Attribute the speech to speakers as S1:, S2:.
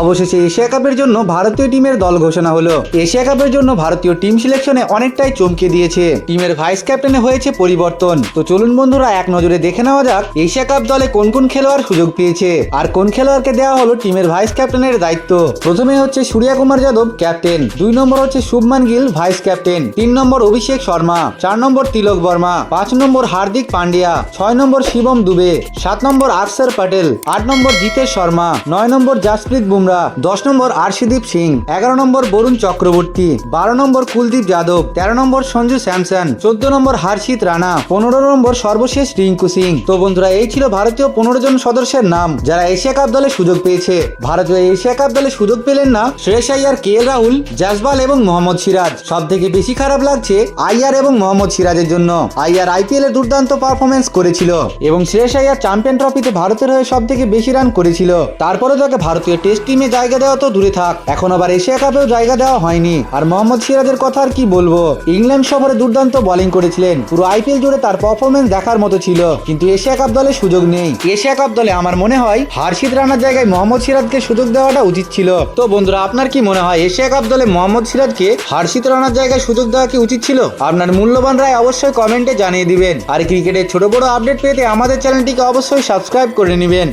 S1: অবশেষে এশিয়া কাপের জন্য ভারতীয় টিমের দল ঘোষণা হলো। এশিয়া কাপের জন্য ভারতীয় টিম সিলেকশনে অনেকটাই চমকে দিয়েছে। টিমের ভাইস ক্যাপ্টেনে হয়েছে পরিবর্তন। তো চলুন বন্ধুরা, এক নজরে দেখে নেওয়া যাক, এশিয়া কাপ দলে কোন কোন খেলোয়াড় সুযোগ পেয়েছে। আর কোন খেলোয়াড়কে দেওয়া হলো টিমের ভাইস ক্যাপ্টেনের দায়িত্ব? প্রথমে হচ্ছে সূর্যা কুমার যাদব ক্যাপ্টেন। দুই নম্বর হচ্ছে শুভমান গিল, ভাইস ক্যাপ্টেন। তিন নম্বর অভিষেক শর্মা। চার নম্বর তিলক বর্মা। পাঁচ নম্বর হার্দিক পান্ডিয়া। ছয় নম্বর শিবম দুবে। সাত নম্বর আকসর প্যাটেল আট নম্বর জিতেশ শর্মা। নয় নম্বর জাসপ্রীত বুমরা। দশ নম্বর আরশিদীপ সিং, এগারো নম্বর বরুণ চক্রবর্তী, বারো নম্বর কুলদীপ যাদব, তেরো নম্বর সঞ্জু স্যামসন, চোদ্দ নম্বর হর্ষিত রানা, পনেরো নম্বর সর্বশেষ রিঙ্কু সিং। তো বন্ধুরা, এই ছিল ভারতীয় পনেরো জন সদস্যের নাম, যারা এশিয়া কাপ দলে সুযোগ পেয়েছে। ভারতীয় এশিয়া কাপ দলে সুযোগ পেলেন না শ্রেয়স আইয়ার কে এল রাহুল, জাসবাল এবং মোহাম্মদ সিরাজ। সব থেকে বেশি খারাপ লাগছে আইয়ার এবং মোহাম্মদ সিরাজের জন্য। আইয়ার আইপিএল এ দুর্দান্ত পারফরমেন্স করেছিল এবং শ্রেয়স আইয়ার চ্যাম্পিয়ন ট্রফিতে ভারতের হয়ে সব থেকে বেশি রান করেছিল। তারপরে তাকে ভারতীয় টেস্ট টিমে জায়গা দেওয়া তো দূরে থাক। এখন আবার এশিয়া কাপেও জায়গা দেওয়া হয়নি। আর মোহাম্মদ সিরাজের কথা আর কি বলব? ইংল্যান্ড সফরে দুর্দান্ত বোলিং করেছিলেন। পুরো আইপিএল জুড়ে তার পারফরমেন্স দেখার মতো ছিল। কিন্তু এশিয়া কাপ দলে সুযোগ নেই। এশিয়া কাপ দলে আমার মনে হয় হার্ষিত রানার জায়গায় মোহাম্মদ সিরাজকে সুযোগ দেওয়াটা উচিত ছিল। তো বন্ধুরা, আপনার কি মনে হয় এশিয়া কাপ দলে মোহাম্মদ সিরাজকে হার্ষিত রানার জায়গায় সুযোগ দেওয়া কি উচিত ছিল? আপনার মূল্যবান রায় অবশ্যই কমেন্টে জানিয়ে দিবেন। আর ক্রিকেটের ছোট বড় আপডেট পেতে আমাদের চ্যানেলটিকে অবশ্যই সাবস্ক্রাইব করে নেবেন।